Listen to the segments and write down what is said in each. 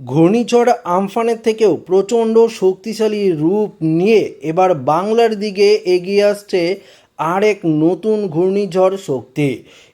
ঘূর্ণিঝড় আমফানের থেকেও প্রচণ্ড শক্তিশালী রূপ নিয়ে এবার বাংলার দিকে এগিয়ে আসছে আর এক নতুন ঘূর্ণিঝড় শক্তি।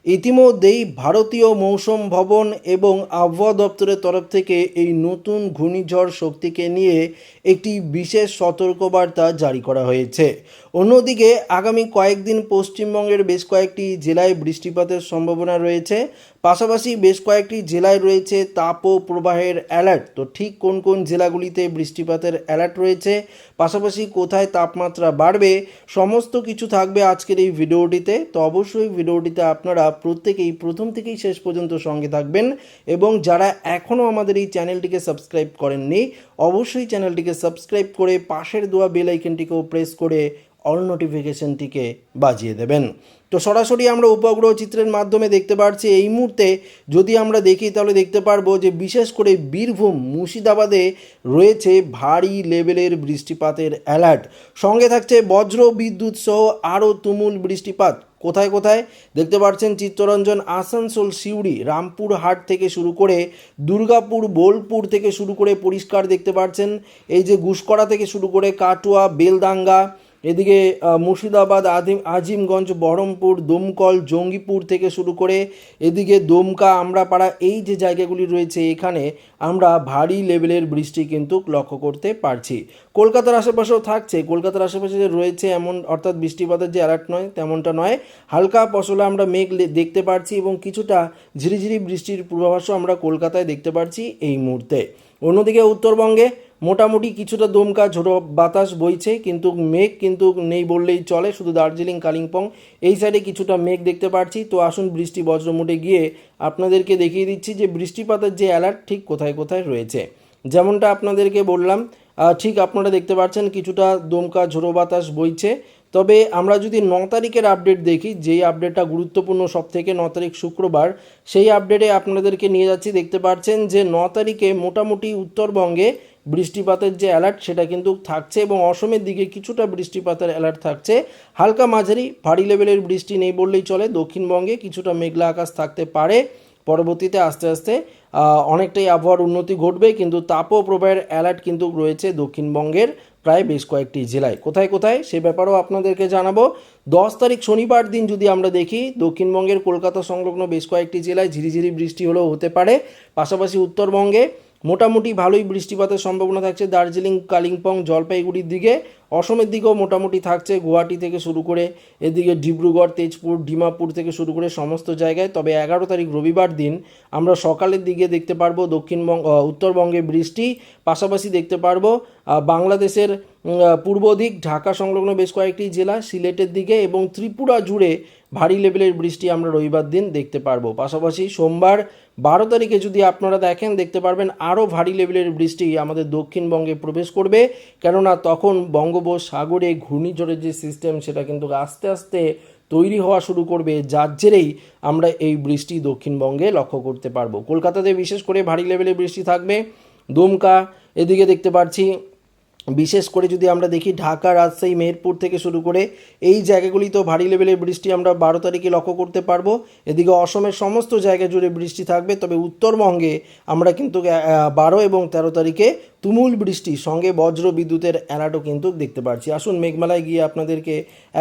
ইতিমধ্যেই ভারতীয় মৌসুম ভবন এবং আবহাওয়া দপ্তরের তরফ থেকে এই নতুন ঘূর্ণিঝড় শক্তিকে নিয়ে একটি বিশেষ সতর্কবার্তা জারি করা হয়েছে। অন্যদিকে, আগামী কয়েকদিন পশ্চিমবঙ্গের বেশ কয়েকটি জেলায় বৃষ্টিপাতের সম্ভাবনা রয়েছে। পাশাপাশি বেশ কয়েকটি জেলায় রয়েছে তাপ ও প্রবাহের অ্যালার্ট। তো ঠিক কোন কোন জেলাগুলিতে বৃষ্টিপাতের অ্যালার্ট রয়েছে? পাশাপাশি কোথায় তাপমাত্রা বাড়বে? সমস্ত কিছু থাকবে আজকের এই ভিডিওটিতে। তো অবশ্যই ভিডিওটিতে আপনারা প্রত্যেকেই প্রথম থেকেই শেষ পর্যন্ত সঙ্গে থাকবেন এবং যারা এখনও আমাদের এই চ্যানেলটিকে সাবস্ক্রাইব করেননি, অবশ্যই চ্যানেলটিকে সাবস্ক্রাইব করে পাশের দোয়া বেল আইকনটিকেও প্রেস করে অল নোটিফিকেশনটিকে বাজিয়ে দেবেন। তো সরাসরি আমরা উপগ্রহ চিত্রের মাধ্যমে দেখতে পাচ্ছি এই মুহূর্তে যদি আমরা দেখি তাহলে দেখতে পারব যে বিশেষ করে বীরভূম, মুর্শিদাবাদে রয়েছে ভারী লেভেলের বৃষ্টিপাতের অ্যালার্ট সঙ্গে থাকছে বজ্র বিদ্যুৎ সহ আরও তুমুল বৃষ্টিপাত। কোথায় কোথায়? দেখতে পাচ্ছেন চিত্তরঞ্জন আসানসোল সিউড়ি রামপুরহাট থেকে শুরু করে দুর্গাপুর, বোলপুর থেকে শুরু করে পরিষ্কার দেখতে পাচ্ছেন। এই যে গুসকরা থেকে শুরু করে কাটুয়া বেলদাঙ্গা এদিকে মুর্শিদাবাদ, আদিম, আজিমগঞ্জ, বহরমপুর, দমকল, জঙ্গিপুর থেকে শুরু করে এদিকে দমকা, আমরাপাড়া, এই যে জায়গাগুলি রয়েছে এখানে আমরা ভারী লেভেলের বৃষ্টি কিন্তু লক্ষ্য করতে পারছি। কলকাতার আশেপাশেও থাকছে। কলকাতার আশেপাশে যে রয়েছে এমন, অর্থাৎ বৃষ্টিপাতের যে অ্যালার্ট নয়, তেমনটা নয়। হালকা পশলা আমরা মেঘ দেখতে পারছি এবং কিছুটা ঝিরিঝিরি বৃষ্টির পূর্বাভাসও আমরা কলকাতায় দেখতে পারছি এই মুহূর্তে। অন্যদিকে উত্তরবঙ্গে মোটামুটি কিছুটা দমকা ঝোড়ো বাতাস বইছে, কিন্তু মেঘ কিন্তু নেই বললেই চলে, শুধু দার্জিলিং, কালিম্পং, এই সাইডে কিছুটা মেঘ দেখতে পাচ্ছি তো আসুন বৃষ্টি বজ্রমুটে গিয়ে আপনাদেরকে দেখিয়ে দিচ্ছি যে বৃষ্টিপাতের যে অ্যালার্ট ঠিক কোথায় কোথায় রয়েছে। যেমনটা আপনাদেরকে বললাম ঠিক আপনারা দেখতে পাচ্ছেন কিছুটা দমকা ঝোড়ো বাতাস বইছে। তবে আমরা যদি ন তারিখের আপডেট দেখি, যেই আপডেটটা গুরুত্বপূর্ণ সব থেকে ন তারিখ শুক্রবার, সেই আপডেটে আপনাদেরকে নিয়ে যাচ্ছি। দেখতে পাচ্ছেন যে ন তারিখে মোটামুটি উত্তরবঙ্গে বৃষ্টিপাতের যে অ্যালার্ট সেটা কিন্তু থাকছে এবং অসমের দিকে কিছুটা বৃষ্টিপাতের অ্যালার্ট থাকছে। হালকা মাঝারি, ভারী লেভেলের বৃষ্টি নেই বললেই চলে। দক্ষিণবঙ্গে কিছুটা মেঘলা আকাশ থাকতে পারে। পরবর্তীতে আস্তে আস্তে অনেকটাই আবহাওয়ার উন্নতি ঘটবে, কিন্তু তাপও প্রবাহের অ্যালার্ট কিন্তু রয়েছে দক্ষিণবঙ্গের প্রায় বেশ কয়েকটি জেলায়। কোথায় কোথায়? সে ব্যাপারেও আপনাদেরকে জানাব। দশ তারিখ শনিবার দিন যদি আমরা দেখি, দক্ষিণবঙ্গের কলকাতা সংলগ্ন বেশ কয়েকটি জেলায় ঝিরিঝিরি বৃষ্টি হলেও হতে পারে। পাশাপাশি উত্তরবঙ্গে মোটামুটি ভালোই বৃষ্টিপাতের সম্ভাবনা থাকছে। দার্জিলিং, কালিম্পং, জলপাইগুড়ির দিকে অসমের দিকেও মোটামুটি থাকছে। গুয়াহাটি থেকে শুরু করে এদিকে ডিব্রুগড়, তেজপুর, ডিমাপুর থেকে শুরু করে সমস্ত জায়গায়। তবে এগারো তারিখ রবিবার দিন আমরা সকালের দিকে দেখতে পারব দক্ষিণবঙ্গ উত্তরবঙ্গে বৃষ্টি। পাশাপাশি দেখতে পারব বাংলাদেশের পূর্ব দিক, ঢাকা সংলগ্ন বেশ কয়েকটি জেলা, সিলেটের দিকে এবং ত্রিপুরা জুড়ে ভারী লেভেলের বৃষ্টি আমরা রবিবার দিন দেখতে পারব। পাশাপাশি সোমবার বারো তারিখে যদি আপনারা দেখেন, দেখতে পারবেন আরও ভারী লেভেলের বৃষ্টি আমাদের দক্ষিণবঙ্গে প্রবেশ করবে। কেননা তখন বঙ্গোপসাগরে ঘূর্ণিঝড়ের যে সিস্টেম সেটা কিন্তু আস্তে আস্তে তৈরি হওয়া শুরু করবে, যার জেরেই আমরা এই বৃষ্টি দক্ষিণবঙ্গে লক্ষ্য করতে পারব। কলকাতাতে বিশেষ করে ভারী লেভেলের বৃষ্টি থাকবে। দুমকা, এদিকে দেখতে পাচ্ছি বিশেষ করে যদি আমরা দেখি ঢাকা, রাজশাহী, মেহেরপুর থেকে শুরু করে এই জায়গাগুলিতেও ভারী লেভেলের বৃষ্টি আমরা বারো তারিখে লক্ষ্য করতে পারব। এদিকে অসমের সমস্ত জায়গা জুড়ে বৃষ্টি থাকবে, তবে উত্তরবঙ্গে আমরা কিন্তু বারো এবং তেরো তারিখে তুমুল বৃষ্টি, সঙ্গে বজ্র বিদ্যুতের অ্যালার্টও কিন্তু দেখতে পাচ্ছি আসুন মেঘমালায় গিয়ে আপনাদেরকে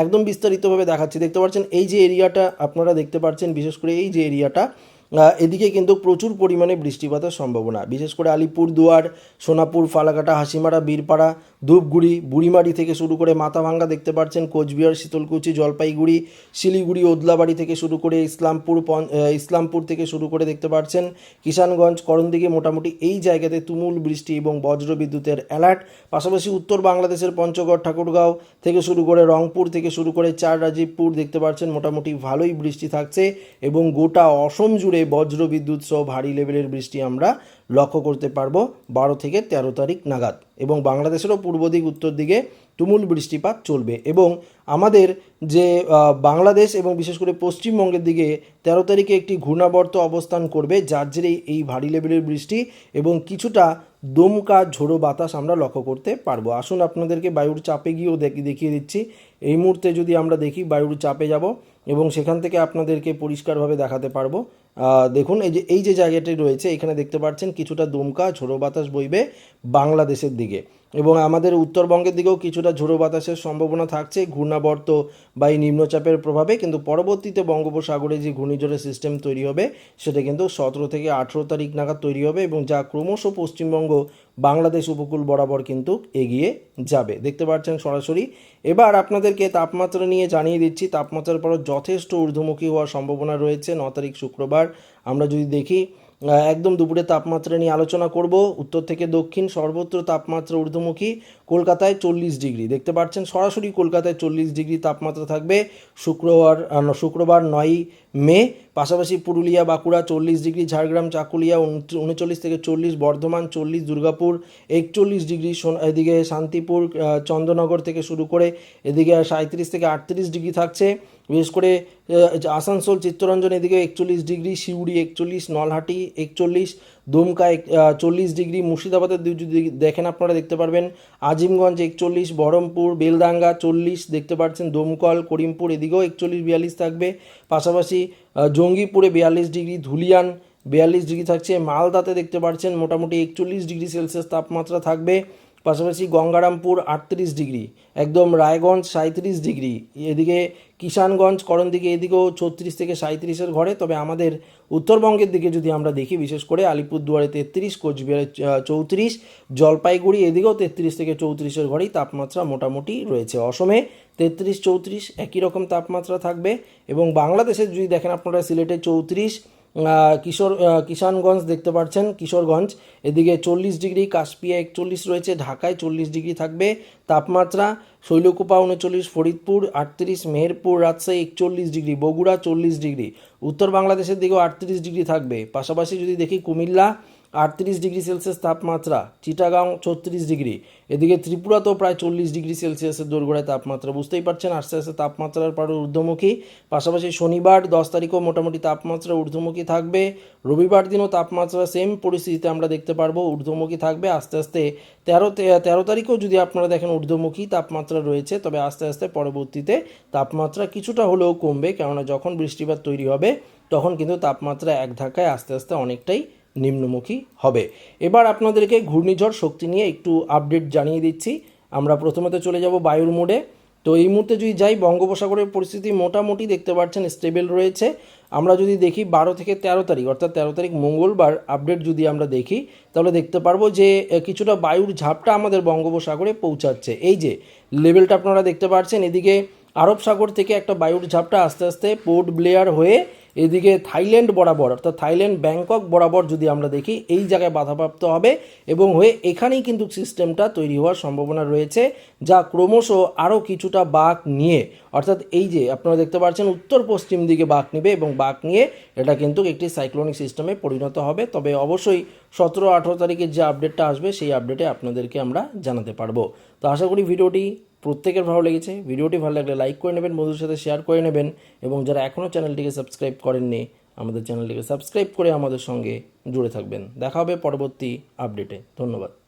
একদম বিস্তারিতভাবে দেখাচ্ছি। দেখতে পাচ্ছেন, এই যে এরিয়াটা আপনারা দেখতে পাচ্ছেন, বিশেষ করে এই যে এরিয়াটা এদিকে কিন্তু প্রচুর পরিমাণে বৃষ্টিপাতের সম্ভাবনা। বিশেষ করে আলিপুরদুয়ার, সোনাপুর, ফালাকাটা, হাসিমারা, বীরপাড়া, ধূপগুড়ি, বুড়িমারি থেকে শুরু করে মাথাভাঙ্গা দেখতে পাচ্ছেন কোচবিহার, শীতলকুচি, জলপাইগুড়ি, শিলিগুড়ি, ওদলাবাড়ি থেকে শুরু করে ইসলামপুর ইসলামপুর থেকে শুরু করে দেখতে পাচ্ছেন কিষানগঞ্জ, করণদিঘি মোটামুটি এই জায়গাতে তুমুল বৃষ্টি এবং বজ্র বিদ্যুতের অ্যালার্ট। পাশাপাশি উত্তর বাংলাদেশের পঞ্চগড়, ঠাকুরগাঁও থেকে শুরু করে রংপুর থেকে শুরু করে চার রাজীবপুর দেখতে পাচ্ছেন মোটামুটি ভালোই বৃষ্টি থাকছে এবং গোটা অসম জুড়ে বজ্র বিদ্যুৎ সহ ভারী লেভেলের বৃষ্টি আমরা লক্ষ্য করতে পারব বারো থেকে তেরো তারিখ নাগাদ। এবং বাংলাদেশেরও পূর্ব দিক, উত্তর দিকে তুমুল বৃষ্টিপাত চলবে। এবং আমাদের যে বাংলাদেশ এবং বিশেষ করে পশ্চিমবঙ্গের দিকে তেরো তারিখে একটি ঘূর্ণাবর্ত অবস্থান করবে, যার জেরে এই ভারী লেভেলের বৃষ্টি এবং কিছুটা দমকা ঝোড়ো বাতাস আমরা লক্ষ্য করতে পারব। আসুন আপনাদেরকে বায়ুর চাপে গিয়েও দেখি, দেখিয়ে দিচ্ছি। এই মুহূর্তে যদি আমরা দেখি বায়ুর চাপে যাব এবং সেখান থেকে আপনাদেরকে পরিষ্কারভাবে দেখাতে পারব। দেখুন, এই যে এই যে জায়গাটি রয়েছে, এখানে দেখতে পাচ্ছেন, কিছুটা দুমকা, ঝোড়ো বাতাস বইবে বাংলাদেশের দিকে। এবং আমাদের উত্তরবঙ্গের দিকেও কিছুটা ঝোড়ো বাতাসের সম্ভাবনা থাকছে, ঘূর্ণাবর্ত বা এই নিম্নচাপের প্রভাবে। কিন্তু পরবর্তীতে বঙ্গোপসাগরে যে ঘূর্ণিঝড়ের সিস্টেম তৈরি হবে, সেটা কিন্তু সতেরো থেকে আঠেরো তারিখ নাগাদ তৈরি হবে এবং যা ক্রমশ পশ্চিমবঙ্গ, বাংলাদেশ উপকূল বরাবর কিন্তু এগিয়ে যাবে। দেখতে পাচ্ছেন সরাসরি। এবার আপনাদেরকে তাপমাত্রা নিয়ে জানিয়ে দিচ্ছি, তাপমাত্রার পর যথেষ্ট ঊর্ধ্বমুখী হওয়ার সম্ভাবনা রয়েছে। ন তারিখ শুক্রবার আমরা যদি দেখি একদম দুপুরে তাপমাত্রা নিয়ে আলোচনা করব। উত্তর থেকে দক্ষিণ সর্বত্র তাপমাত্রা ঊর্ধ্বমুখী। কলকাতায় চল্লিশ ডিগ্রি। দেখতে পাচ্ছেন সরাসরি কলকাতায় চল্লিশ ডিগ্রি তাপমাত্রা থাকবে শুক্রবার শুক্রবার নয়ই মে। পাশাপাশি পুরুলিয়া, বাঁকুড়া চল্লিশ ডিগ্রি, ঝাড়গ্রাম, চাকুলিয়া উনচল্লিশ থেকে চল্লিশ, বর্ধমান চল্লিশ, দুর্গাপুর একচল্লিশ ডিগ্রি এদিকে শান্তিপুর চন্দ্রনগর থেকে শুরু করে এদিকে সাঁত্রিশ থেকে আটত্রিশ ডিগ্রি থাকছে। বিশেষ করে আসানসোল, চিত্তরঞ্জন এদিকে একচল্লিশ ডিগ্রি, সিউড়ি একচল্লিশ, নলহাটি একচল্লিশ দুমকা চল্লিশ ডিগ্রি মুর্শিদাবাদের যদি দেখেন আপনারা দেখতে পারবেন, আজিমগঞ্জ একচল্লিশ, বহরমপুর বেলদাঙ্গা চল্লিশ দেখতে পাচ্ছেন দমকল, করিমপুর এদিকেও একচল্লিশ, বিয়াল্লিশ থাকবে। পাশাপাশি জঙ্গিপুরে বিয়াল্লিশ ডিগ্রি, ধুলিয়ান বিয়াল্লিশ ডিগ্রি থাকছে। মালদাতে দেখতে পাচ্ছেন মোটামুটি একচল্লিশ ডিগ্রি সেলসিয়াস তাপমাত্রা থাকবে। পাশাপাশি গঙ্গারামপুর আটত্রিশ ডিগ্রি, একদম রায়গঞ্জ সাঁত্রিশ ডিগ্রি, এদিকে কিষানগঞ্জ করণদিকে এদিকেও ছত্রিশ থেকে সাঁত্রিশের ঘরে। তবে আমাদের উত্তরবঙ্গের দিকে যদি আমরা দেখি, বিশেষ করে আলিপুরদুয়ারে তেত্রিশ, কোচবিহারে চৌত্রিশ, জলপাইগুড়ি এদিকেও তেত্রিশ থেকে চৌত্রিশের ঘরেই তাপমাত্রা মোটামুটি রয়েছে। অসমে তেত্রিশ, চৌত্রিশ একই রকম তাপমাত্রা থাকবে এবং বাংলাদেশে যদি দেখেন আপনারা সিলেটে চৌত্রিশ কিশোর কিষানগঞ্জ দেখতে পাচ্ছেন, কিশোরগঞ্জ। এদিকে চল্লিশ ডিগ্রি কাশপিয়া একচল্লিশ রয়েছে, ঢাকায় চল্লিশ ডিগ্রি থাকবে। তাপমাত্রা শৈলকুপা উনচল্লিশ, ফরিদপুর আটত্রিশ, মেহেরপুর রাজশাহী একচল্লিশ ডিগ্রি, বগুড়া চল্লিশ ডিগ্রি। উত্তর বাংলাদেশের দিকেও আটত্রিশ ডিগ্রি থাকবে। পাশাপাশি যদি দেখি কুমিল্লা আটত্রিশ ডিগ্রি সেলসিয়াস তাপমাত্রা, চিটাগাং ছত্রিশ ডিগ্রি, এদিকে ত্রিপুরাতেও প্রায় চল্লিশ ডিগ্রি সেলসিয়াসের দোরগোড়ায় তাপমাত্রা। বুঝতেই পারছেন, আস্তে আস্তে তাপমাত্রার পর ঊর্ধ্বমুখী। পাশাপাশি শনিবার দশ তারিখও মোটামুটি তাপমাত্রা ঊর্ধ্বমুখী থাকবে। রবিবার দিনও তাপমাত্রা সেম পরিস্থিতিতে আমরা দেখতে পারব, ঊর্ধ্বমুখী থাকবে। আস্তে আস্তে তেরো তেরো তারিখেও যদি আপনারা দেখেন ঊর্ধ্বমুখী তাপমাত্রা রয়েছে, তবে আস্তে আস্তে পরবর্তীতে তাপমাত্রা কিছুটা হলেও কমবে। কেননা যখন বৃষ্টিপাত তৈরি হবে, তখন কিন্তু তাপমাত্রা এক ধাক্কায় আস্তে আস্তে অনেকটাই নিম্নমুখী হবে। এবার আপনাদেরকে ঘূর্ণিঝড় শক্তি নিয়ে একটু আপডেট জানিয়ে দিচ্ছি। আমরা প্রথমত চলে যাব বায়ুর মোডে। তো এই মুহূর্তে যদি যাই, বঙ্গোপসাগরের পরিস্থিতি মোটামুটি দেখতে পাচ্ছেন স্টেবল রয়েছে। আমরা যদি দেখি, বারো থেকে তেরো তারিখ, অর্থাৎ তেরো তারিখ মঙ্গলবার আপডেট যদি আমরা দেখি, তাহলে দেখতে পারব যে কিছুটা বায়ুর ঝাপটা আমাদের বঙ্গোপসাগরে পৌঁছাচ্ছে। এই যে লেভেলটা আপনারা দেখতে পাচ্ছেন, এদিকে আরব সাগর থেকে একটা বায়ুর ঝাপটা আস্তে আস্তে পোর্ট ব্লেয়ার হয়ে এদিকে থাইল্যান্ড বরাবর, অর্থাৎ থাইল্যান্ড, ব্যাংকক বরাবর যদি আমরা দেখি, এই জায়গায় বাধাপ্রাপ্ত হবে এবং হয়ে এখানেই কিন্তু সিস্টেমটা তৈরি হওয়ার সম্ভাবনা রয়েছে, যা ক্রমশ আরও কিছুটা বাঁক নিয়ে, অর্থাৎ এই যে আপনারা দেখতে পাচ্ছেন উত্তর পশ্চিম দিকে বাঁক নেবে এবং বাঁক নিয়ে এটা কিন্তু একটি সাইক্লোনিক সিস্টেমে পরিণত হবে। তবে অবশ্যই সতেরো আঠেরো তারিখের যে আপডেটটা আসবে, সেই আপডেটে আপনাদেরকে আমরা জানাতে পারব। তো আশা করি ভিডিওটি প্রত্যেকের ভালো লেগেছে। ভিডিওটি ভালো লাগলে লাইক করে নেবেন, বন্ধুদের সাথে শেয়ার করে নেবেন এবং যারা এখনও চ্যানেলটিকে সাবস্ক্রাইব করেননি, আমাদের চ্যানেলটিকে সাবস্ক্রাইব করে আমাদের সঙ্গে জুড়ে থাকবেন। দেখা হবে পরবর্তী আপডেটে ধন্যবাদ।